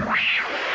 不行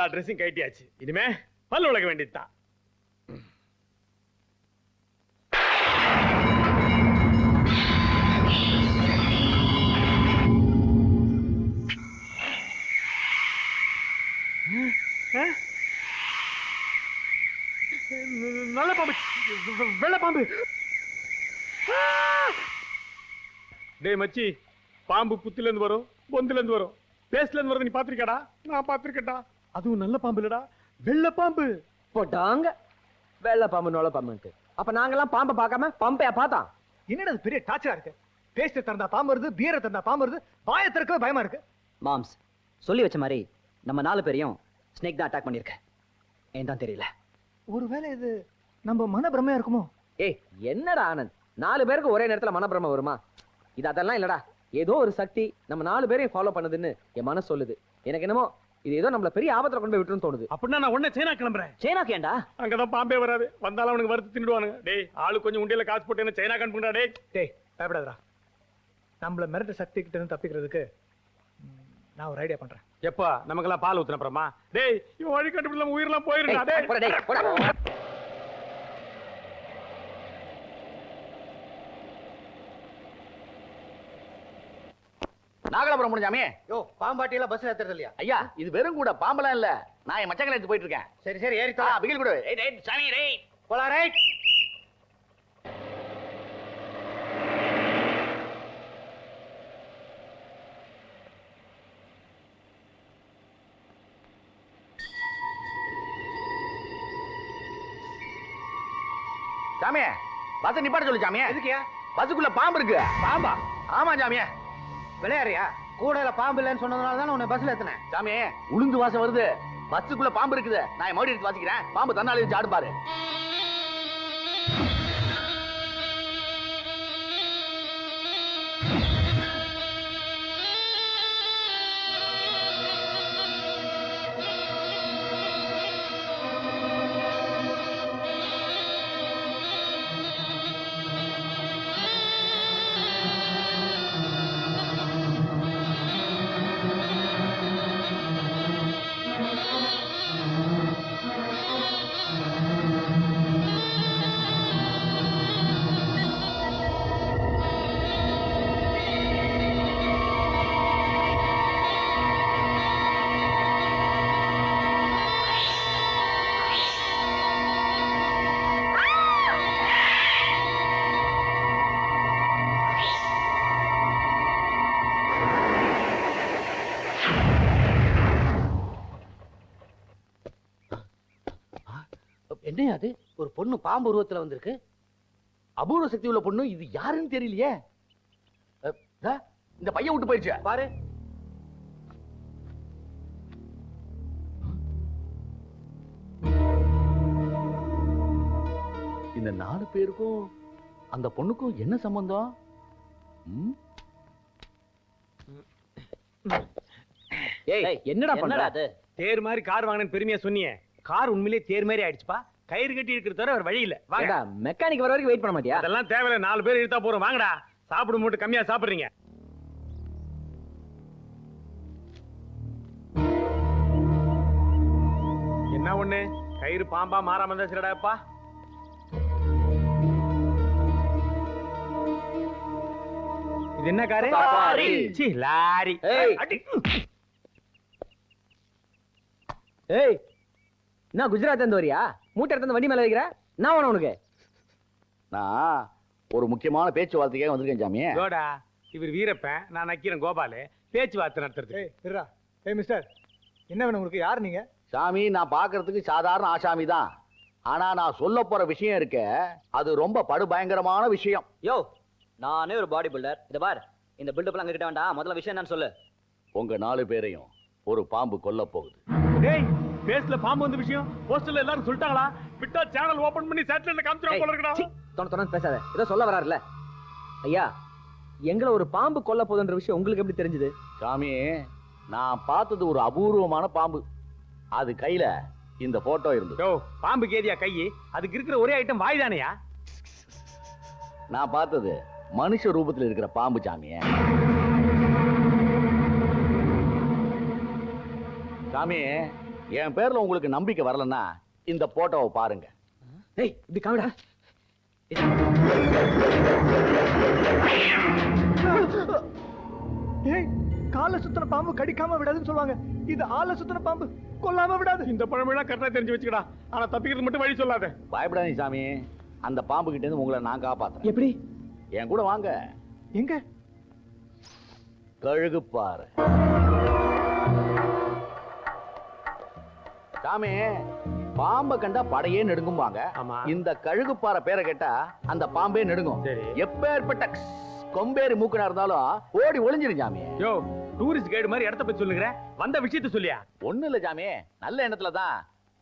எல்லா ட்ரெஸ்ஸும் கட்டியாச்சு இனிமே பல்லு உலக வேண்டியதுதான் ஆ? நல்ல பாம்பு வெ- வெள்ளை பாம்பு ஆ! டேய் மச்சி பாம்பு புத்துல இருந்து வரும் பொந்துல இருந்து வரும் பேஸ்ல இருந்து வரது நீ பாத்திருக்கடா நான் பாத்திருக்கேன்டா அதுவும் நல்ல பாம்பு இல்லடா. வெள்ளை பாம்பு. போட்டாங்க. வெள்ளை பாம்பு நொலை பாம்புன்ட்டு. அப்ப நாங்கெல்லாம் பாம்பை பார்க்காம பம்பையா பார்த்தோம். என்னடா இது பெரிய டார்ச்சரா இருக்கு? பேஸ்ட் திறந்தா பாம்பு வருது பியரை திறந்தா பாம்பு வருது வாயை திறக்கவே பயமா இருக்கு. மாம்ஸ் சொல்லி வச்ச மாதிரி நம்ம நாலு பேரையும் ஸ்னேக் தான் அட்டாக் பண்ணிருக்க ஏன் தான் தெரியல. ஒருவேளை இது நம்ம மன பிரமையா இருக்குமோ? ஏய் என்னடா ஆனந்த்? நாலு பேருக்கு ஒரே நேரத்துல மனப்பிரம வருமா? இது அதெல்லாம் இல்லடா. ஏதோ ஒரு சக்தி நம்ம நாலு பேரையும் ஃபாலோ பண்ணுதுன்னு என் மனசு சொல்லுது. எனக்கு என்னமோ இது ஏதோ நம்மள பெரிய ஆபத்துல கொண்டு போய் விட்டுருன்னு தோணுது. அப்படின்னா நான் உடனே சைனா கிளம்புறேன். சைனாக்கு ஏன்டா அங்கதான் பாம்பே வராது. வந்தாலும் அவனுக்கு வறுத்து தின்னுடுவானுங்க. டேய் ஆளு கொஞ்சம் உண்டியல காசு போட்டு என்ன சைனா கண்டுடா டேய். டேய் பயப்படாதடா. நம்மள மிரட்ட சக்தி கிட்ட இருந்து தப்பிக்கிறதுக்கு நான் ஒரு ஐடியா பண்றேன். எப்பா நமக்கெல்லாம் பால் ஊத்துன அப்புறமா? டேய் இவன் வழி கண்டுபிடிச்ச உயிரெல்லாம் போயிருந்தா ஏய், டேய். போடா, டேய், போடா. நாகலாபுரம் முடிஞ்சாமே? யோ பாம்பாட்டி எல்லாம் பஸ்ல ஏத்துறது இல்லையா? ஐயா இது வெறும் கூட பாம்பெல்லாம் இல்ல. நான் என் மச்சங்களை எடுத்து போயிட்டு இருக்கேன். சரி சரி ஏறி ஆ, பிகில் கூட. ஏய், ஏய், சாமி டேய். போலாம் ரைட் சாமி பஸ் நிப்பாட்ட சொல்லு சாமி எதுக்கியா பஸ்ஸுக்குள்ள பாம்பு இருக்கு. பாம்பா? ஆமா சாமி விளையாறியா கூடையில பாம்பு இல்லைன்னு சொன்னதுனால தான் உன்னை பஸ்ல ஏத்துனேன். சாமி உளுந்து வாசம் வருது. பஸ்ஸுக்குள்ள பாம்பு இருக்குது. நான் மறுபடியும் எடுத்து வாசிக்கிறேன். பாம்பு தன்னாலே வச்சு ஆடு பாரு என்னையா அது? ஒரு பொண்ணு பாம்பு உருவத்துல வந்திருக்கு. அபூர்வ சக்தி உள்ள பொண்ணு இது யாருன்னு தெரியலையே. இந்த பையன் விட்டு போயிடுச்சு? பாரு. இந்த நாலு பேருக்கும் அந்த பொண்ணுக்கும் என்ன சம்பந்தம்? என்னடா அது? தேர் மாதிரி கார் வாங்கினேன்னு பெருமையா சொன்னியே. கார் உண்மையிலேயே தேர் மாதிரி ஆயிடுச்சுப்பா. கயிறு கட்டி இருக்கிற தவிர வழி இல்ல. வாங்க. ஏடா மெக்கானிக் வர வரைக்கும் வெயிட் பண்ண மாட்டியா? அதெல்லாம் தேவையில்ல நாலு பேர் இழுத்தா போறோம் வாங்கடா. சாப்பிடும் மட்டும் கம்மியா சாப்பிடுறீங்க. என்ன ஒண்ணு? கயிறு பாம்பா மாறாம இருந்தா சரிடாப்பா இது என்ன காரு? லாரி. சீ, லாரி. ஏய். ஏய் என்ன குஜராத் இருந்து வரியா? மூட்டை எடுத்து வந்து வண்டி மேல வைக்கிற? என்ன வேணும் உனக்கு. நான் ஒரு முக்கியமான பேச்சுவார்த்தைக்காக வந்திருக்கேன் சாமி. இதோடா இவர் வீரப்பன் நான் நக்கீரன் கோபாலு. பேச்சுவார்த்தை நடத்துறது. ஏய் இருடா ஏய் மிஸ்டர் என்ன வேணும் உங்களுக்கு யார் நீங்க? சாமி நான் பார்க்கிறதுக்கு சாதாரண ஆசாமி தான். ஆனா நான் சொல்ல போற விஷயம் இருக்க அது ரொம்ப படுபயங்கரமான விஷயம். யோ நானே ஒரு பாடி பில்டர் இத பார் இந்த பில்டப் அங்க கிட்ட வேண்டாம். முதல்ல விஷயம் என்னன்னு சொல்லு. உங்க நாலு பேரையும் ஒரு பாம்பு கொல்ல போகுது. டேய் பேஸ்ல பாம்பு வந்த விஷயம் போஸ்டர்ல எல்லாரும் சொல்லிட்டாங்களா? விட்டா சேனல் ஓபன் பண்ணி சேட்டலைட்ல காமிச்சிரும் போல இருக்கடா. தொண தொணன்னு பேசாத. ஏதோ சொல்ல வராருல ஐயா எங்களை ஒரு பாம்பு கொல்ல போகுதுன்ற விஷயம் உங்களுக்கு எப்படி தெரிஞ்சது? சாமி நான் பார்த்தது ஒரு அபூர்வமான பாம்பு. அது கையில இந்த போட்டோ இருந்தது. பாம்பு கேதியா கை? அதுக்கு இருக்கிற ஒரே ஐட்டம் வாய் தானையா நான் பார்த்தது மனுஷ ரூபத்துல இருக்கிற பாம்பு சாமி சாமி என் பேர்ல உங்களுக்கு நம்பிக்கை வரலன்னா இந்த போட்டோவை பாருங்க. ஏய் இப்படி காமிடா. ஏய். காலை சுத்தின பாம்பு கடிக்காம விடாதுன்னு சொல்லுவாங்க. இது ஆளை சுத்தின பாம்பு கொல்லாம விடாது. இந்த பழமெல்லாம் கரெக்டா தெரிஞ்சு வச்சுக்கடா. ஆனா தப்பிக்கிறது மட்டும் வழி சொல்லாத. பயப்படாதீங்க சாமி. அந்த பாம்பு கிட்ட இருந்து உங்களை நான் காப்பாத்துறேன். எப்படி? என் கூட வாங்க. எங்க? கழுகு பாரு சாமி பாம்பை கண்டா படையே நெடுங்கும்பாங்க. இந்த கழுகு பாறை பேரை கேட்டா அந்த பாம்பே நெடுங்கும். எப்பேற்பட்ட கொம்பேறி மூக்கனா இருந்தாலும் ஓடி ஒளிஞ்சிரு சாமி. யோ டூரிஸ்ட் கைடு மாதிரி இடத்த பத்தி சொல்லுங்கிற வந்த விஷயத்த சொல்லியா? ஒண்ணு இல்ல சாமி. நல்ல எண்ணத்துல தான்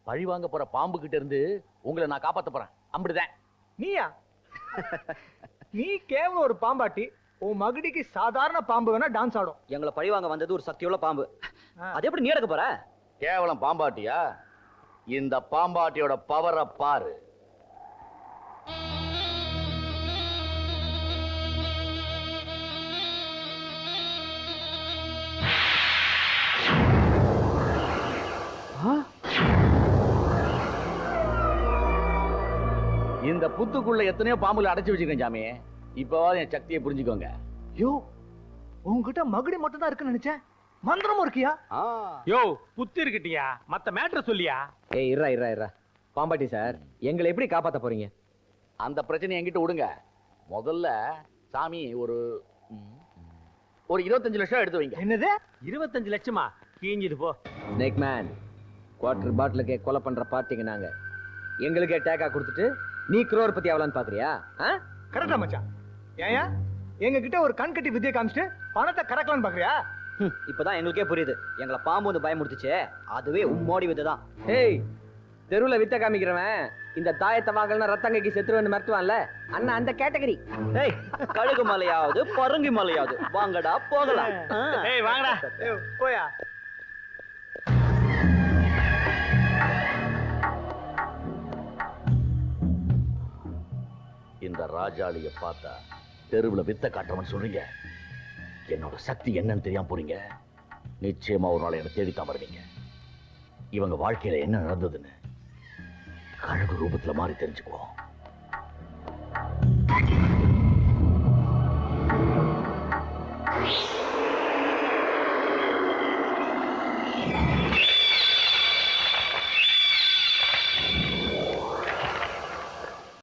பழி வாங்க போற பாம்பு கிட்ட இருந்து உங்களை நான் காப்பாத்த போறேன். அப்படிதான். நீயா? நீ கேவலம் ஒரு பாம்பாட்டி. உன் மகுடிக்கு சாதாரண பாம்பு வேணா டான்ஸ் ஆடும். எங்களை பழி வாங்க வந்தது ஒரு சக்தியுள்ள பாம்பு. அது எப்படி நீ எடுக்க போற? கேவலம் பாம்பாட்டியா? இந்த பாம்பாட்டியோட பவரை பாரு. இந்த புத்துக்குள்ள எத்தனையோ பாம்புல அடைச்சு வச்சிருக்கேன் சாமி. இப்பவாவது என் சக்தியை புரிஞ்சுக்கோங்க. ஐயோ உங்ககிட்ட மகுடி மட்டும் தான் இருக்குன்னு நினைச்சேன். மந்திரமும் இருக்கியா? யோ புத்தி இருக்கட்டியா? மத்த மேட்ர சொல்லியா? ஏய் இருடா இருடா இருடா பாம்பாட்டி சார் எங்களை எப்படி காப்பாத்த போறீங்க? அந்த பிரச்சனை என்கிட்ட விடுங்க. முதல்ல சாமி ஒரு ஒரு இருபத்தஞ்சு லட்சம் எடுத்து வைங்க. என்னது? இருபத்தஞ்சு லட்சமா? கீஞ்சுது போ. ஸ்னேக் மேன் குவார்டர் பாட்டிலுக்கே கொலை பண்ற பார்ட்டிங்க நாங்க. எங்களுக்கே டேக்கா கொடுத்துட்டு நீ குரோர்பதி ஆகலான்னு பாக்குறியா? கரெக்டா மச்சான். ஏயா எங்க கிட்ட ஒரு கண் கட்டி வித்தியை காமிச்சிட்டு பணத்தை கறக்கலான்னு பாக்குறியா? இப்பதான் எங்களுக்கே புரியுது. எங்களை பாம்பு வந்து பயமுடுத்துச்சே அதுவே உம்மோடி விதுதான். ஏய் தெருவுல வித்த காமிக்கிறவன் இந்த தாயத்தை வாங்கலன்னா ரத்தங்கைக்கு செத்துருவேன்னு மிரட்டுவான்ல? அண்ணா அந்த கேட்டகரி. ஏய் கழுகு மலையாவது பருங்கி மலையாவது. வாங்கடா போகலாம். ஏய் வாங்கடா. போயா. இந்த ராஜாளிய பார்த்தா தெருவுல வித்த காட்டுறவன் சொல்றீங்க? என்னோட சக்தி என்னன்னு தெரியாம போறீங்க. நிச்சயமா ஒரு நாள் என்னை தேடித்தான் வருவீங்க. இவங்க வாழ்க்கையில என்ன நடந்ததுன்னு கழகு ரூபத்துல மாறி தெரிஞ்சுக்குவோம்.